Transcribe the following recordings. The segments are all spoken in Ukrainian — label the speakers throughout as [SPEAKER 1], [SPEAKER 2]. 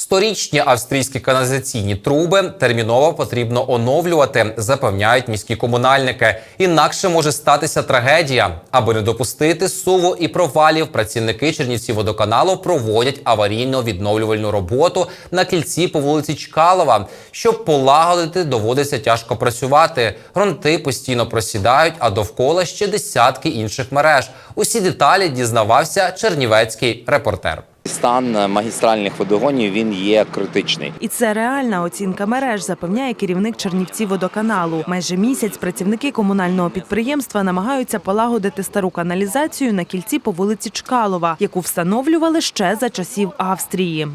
[SPEAKER 1] Сторічні австрійські каналізаційні труби терміново потрібно оновлювати, запевняють міські комунальники. Інакше може статися трагедія. Аби не допустити суву і провалів, працівники Чернівці водоканалу проводять аварійно-відновлювальну роботу на кільці по вулиці Чкалова. Щоб полагодити, доводиться тяжко працювати. Грунти постійно просідають, а довкола ще десятки інших мереж. Усі деталі дізнавався чернівецький репортер.
[SPEAKER 2] Стан магістральних водогонів він є критичний.
[SPEAKER 3] І це реальна оцінка мереж, запевняє керівник Чернівці водоканалу. Майже місяць працівники комунального підприємства намагаються полагодити стару каналізацію на кільці по вулиці Чкалова, яку встановлювали ще за часів Австрії.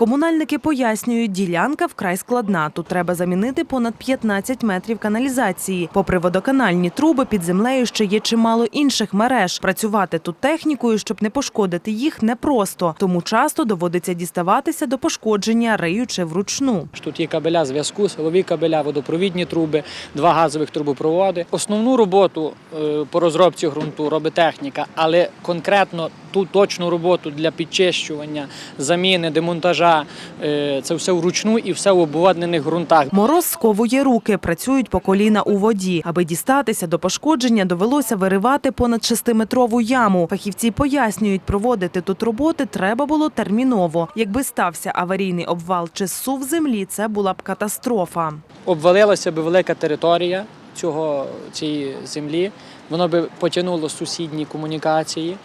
[SPEAKER 3] Комунальники пояснюють, ділянка вкрай складна. Тут треба замінити понад 15 метрів каналізації. Попри водоканальні труби, під землею ще є чимало інших мереж. Працювати тут технікою, щоб не пошкодити їх, непросто. Тому часто доводиться діставатися до пошкодження, риючи вручну.
[SPEAKER 4] Тут є кабеля зв'язку, силові кабеля, водопровідні труби, два газових трубопроводи. Основну роботу е, по розробці ґрунту робить техніка, але конкретно ту точну роботу для підчищування, заміни, демонтажа е, це все вручну і все в обводнених ґрунтах.
[SPEAKER 3] Мороз сковує руки, працюють по коліна у воді. Аби дістатися до пошкодження, довелося виривати понад шестиметрову яму. Фахівці пояснюють, проводити тут роботи треба було терміново. Якби стався аварійний обвал чи зсув землі, це була б катастрофа.
[SPEAKER 4] Обвалилася би велика територія цього цієї землі, воно би потягнуло сусідні комунікації.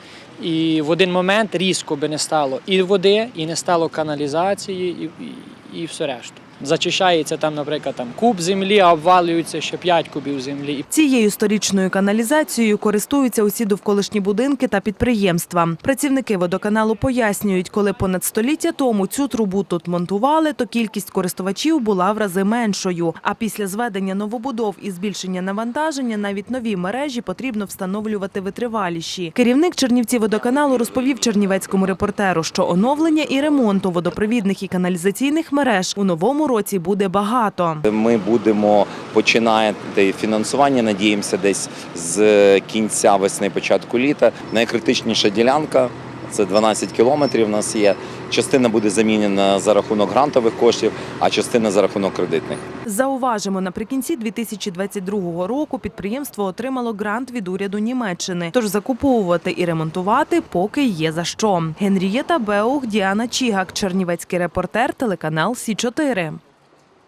[SPEAKER 4] І в один момент різко би не стало і води, і не стало каналізації, і, і, і все решту. Зачищається там, наприклад, там куб землі, а обвалюється ще 5 кубів землі.
[SPEAKER 3] Цією сторічною каналізацією користуються усі довколишні будинки та підприємства. Працівники водоканалу пояснюють, коли понад століття тому цю трубу тут монтували, то кількість користувачів була в рази меншою. А після зведення новобудов і збільшення навантаження навіть нові мережі потрібно встановлювати витриваліші. Керівник Чернівці водоканалу розповів чернівецькому репортеру, що оновлення і ремонту водопровідних і каналізаційних мереж у новому році буде багато.
[SPEAKER 2] Ми будемо починати фінансування. Надіємося, десь з кінця весни, початку літа. Найкритичніша ділянка. Це 12 кілометрів. У нас є частина буде замінена за рахунок грантових коштів, а частина за рахунок кредитних.
[SPEAKER 3] Зауважимо, наприкінці 2022 року підприємство отримало грант від уряду Німеччини. Тож закуповувати і ремонтувати поки є за що. Генрієта Беух, Діана Чігак, Чернівецький репортер, телеканал Сі 4